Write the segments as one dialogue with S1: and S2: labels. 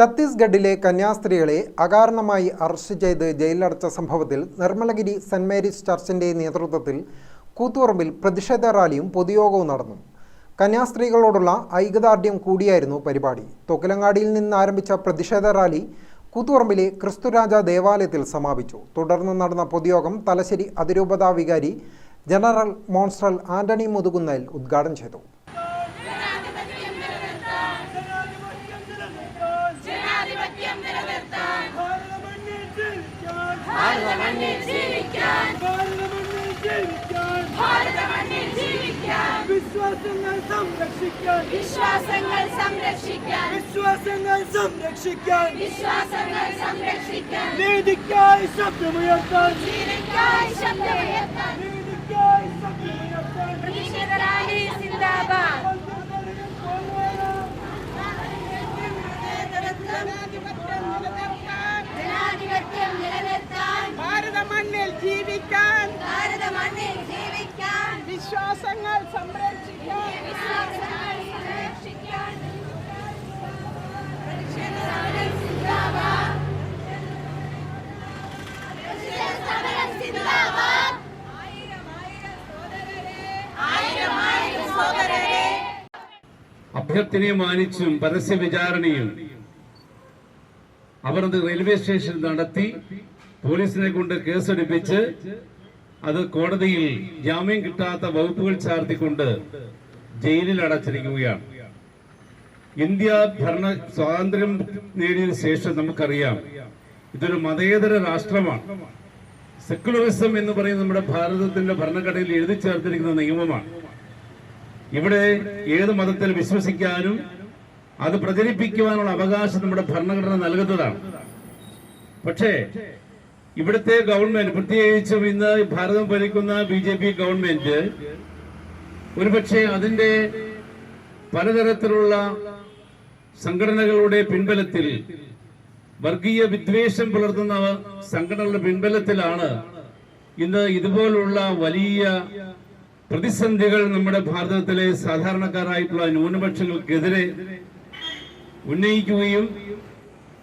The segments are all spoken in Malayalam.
S1: ഛത്തീസ്ഗഡിലെ കന്യാസ്ത്രീകളെ അകാരണമായി അറസ്റ്റ് ചെയ്ത് ജയിലിലടച്ച സംഭവത്തിൽ നിർമ്മലഗിരി സെന്റ് മേരീസ് ചർച്ചിന്റെ നേതൃത്വത്തിൽ കൂത്തുപറമ്പിൽ പ്രതിഷേധ റാലിയും പൊതുയോഗവും നടന്നു. കന്യാസ്ത്രീകളോടുള്ള ഐകദാർഢ്യം കൂടിയായിരുന്നു പരിപാടി. തൊക്കിലങ്ങാടിയിൽ നിന്ന് ആരംഭിച്ച പ്രതിഷേധ റാലി കൂത്തുപറമ്പിലെ ക്രിസ്തുരാജ ദേവാലയത്തിൽ സമാപിച്ചു. തുടർന്ന് നടന്ന പൊതുയോഗം തലശ്ശേരി അതിരൂപതാ വികാരി ജനറൽ മോൺസ്ട്രൽ ആന്റണി മുതുകുന്നേൽ ഉദ്ഘാടനം ചെയ്തു.
S2: ഭാരതമണ്ണിൽ ജീവിക്കാൻ.
S3: വിശ്വാസങ്ങൾ സംരക്ഷിക്കാൻ.
S2: വിശ്വാസങ്ങൾ സംരക്ഷിക്കാൻ.
S3: വിശ്വാസങ്ങൾ സംരക്ഷിക്കാൻ.
S2: വിശ്വാസങ്ങൾ സംരക്ഷിക്കാൻ.
S3: നീതിക്കായി ശബ്ദമുയർത്താൻ
S2: നീതിക്കായി ശബ്ദമുയർത്താൻ
S3: നീതിക്കായി ശബ്ദമുയർത്താൻ
S2: പ്രതിഷേധ റാലി സിന്ദാബാദ് ജനാധിപത്യം നിലനിർത്താൻ
S3: ഭാരതമണ്ണിൽ ജീവിക്കാൻ
S2: ഭാരതമണ്ണിൽ ജീവിക്കാൻ
S3: വിശ്വാസങ്ങൾ സംരക്ഷിക്കാൻ
S2: വിശ്വാസങ്ങൾ സംരക്ഷിക്കാൻ പ്രതിഷേധ റാലി സിന്ദാബാദ് പ്രതിഷേധ സമരം സിന്ദാബാദ് ആയിരം ആയിരം സംരക്ഷിക്കാൻ.
S4: അഭ്യർത്ഥനയെ മാനിച്ചും പരസ്യ വിചാരണയും അവർ റെയിൽവേ സ്റ്റേഷനിൽ നടത്തി പോലീസിനെ കൊണ്ട് കേസെടുപ്പിച്ച് അത് കോടതിയിൽ ജാമ്യം കിട്ടാത്ത വകുപ്പുകൾ ചാർത്തിക്കൊണ്ട് ജയിലിൽ അടച്ചിരിക്കുകയാണ് ഇന്ത്യ ഭരണ സ്വാതന്ത്ര്യം നേടിയതിനു ശേഷം നമുക്കറിയാം ഇതൊരു മതേതര രാഷ്ട്രമാണ്. സെക്കുലറിസം എന്ന് പറയുന്നത് നമ്മുടെ ഭാരതത്തിന്റെ ഭരണഘടനയിൽ എഴുതി ചേർത്തിരിക്കുന്ന നിയമമാണ്. ഇവിടെ ഏത് മതത്തിൽ വിശ്വസിക്കാനും അത് പ്രചരിപ്പിക്കുവാനുള്ള അവകാശം നമ്മുടെ ഭരണഘടന നൽകുന്നതാണ്. പക്ഷേ ഇവിടുത്തെ ഗവൺമെന്റ് പ്രത്യേകിച്ചും ഇന്ന് ഭാരതം ഭരിക്കുന്ന ബി ജെ പി ഗവൺമെന്റ് ഒരുപക്ഷെ അതിന്റെ പലതരത്തിലുള്ള സംഘടനകളുടെ പിൻബലത്തിൽ വർഗീയ വിദ്വേഷം പുലർത്തുന്ന സംഘടനകളുടെ പിൻബലത്തിലാണ് ഇന്ന് ഇതുപോലുള്ള വലിയ പ്രതിസന്ധികൾ നമ്മുടെ ഭാരതത്തിലെ സാധാരണക്കാരായിട്ടുള്ള ന്യൂനപക്ഷങ്ങൾക്കെതിരെ ഉന്നയിക്കുകയും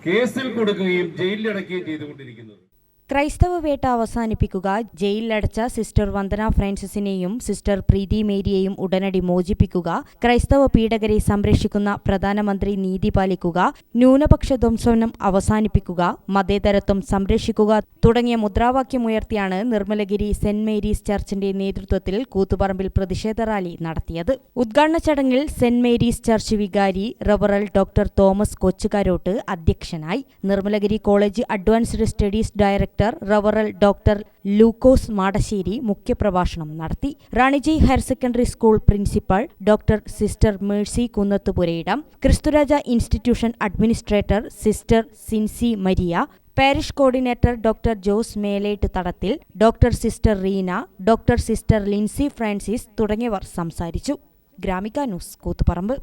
S4: കേസിൽ കൊടുക്കുകയും ജയിലിലടക്കുകയും ചെയ്തുകൊണ്ടിരിക്കുന്നത്.
S5: ക്രൈസ്തവ വേട്ട അവസാനിപ്പിക്കുക ജയിലിലടച്ച സിസ്റ്റർ വന്ദന ഫ്രാൻസിസിനെയും സിസ്റ്റർ പ്രീതി മേരിയെയും ഉടനടി മോചിപ്പിക്കുക ക്രൈസ്തവ പീഡകരെ സംരക്ഷിക്കുന്ന പ്രധാനമന്ത്രി നീതി പാലിക്കുക ന്യൂനപക്ഷ ധ്വംസനം അവസാനിപ്പിക്കുക മതേതരത്വം സംരക്ഷിക്കുക തുടങ്ങിയ മുദ്രാവാക്യമുയർത്തിയാണ് നിർമ്മലഗിരി സെന്റ് മേരീസ് ചർച്ചിന്റെ നേതൃത്വത്തിൽ കൂത്തുപറമ്പിൽ പ്രതിഷേധ റാലി നടത്തിയത്. ഉദ്ഘാടന ചടങ്ങിൽ സെന്റ് മേരീസ് ചർച്ച് വികാരി റവറൽ ഡോക്ടർ തോമസ് കൊച്ചുകാരോട്ട് അധ്യക്ഷനായി. Nirmalagiri college advanced studies director റവറൽ doctor Lukose Madassery മുഖ്യപ്രഭാഷണം നടത്തി. Raniji higher secondary school principal doctor sister Mercy Kunnathupurayidam. Kristuraja institution administrator sister Sincy Maria. Parish coordinator doctor Jose Melettu Thadathil. Doctor sister Reena doctor sister Lincy Francis തുടങ്ങിയവർ സംസാരിച്ചു. ഗ്രാമിക ന്യൂസ് കൂത്തുപറമ്പ്.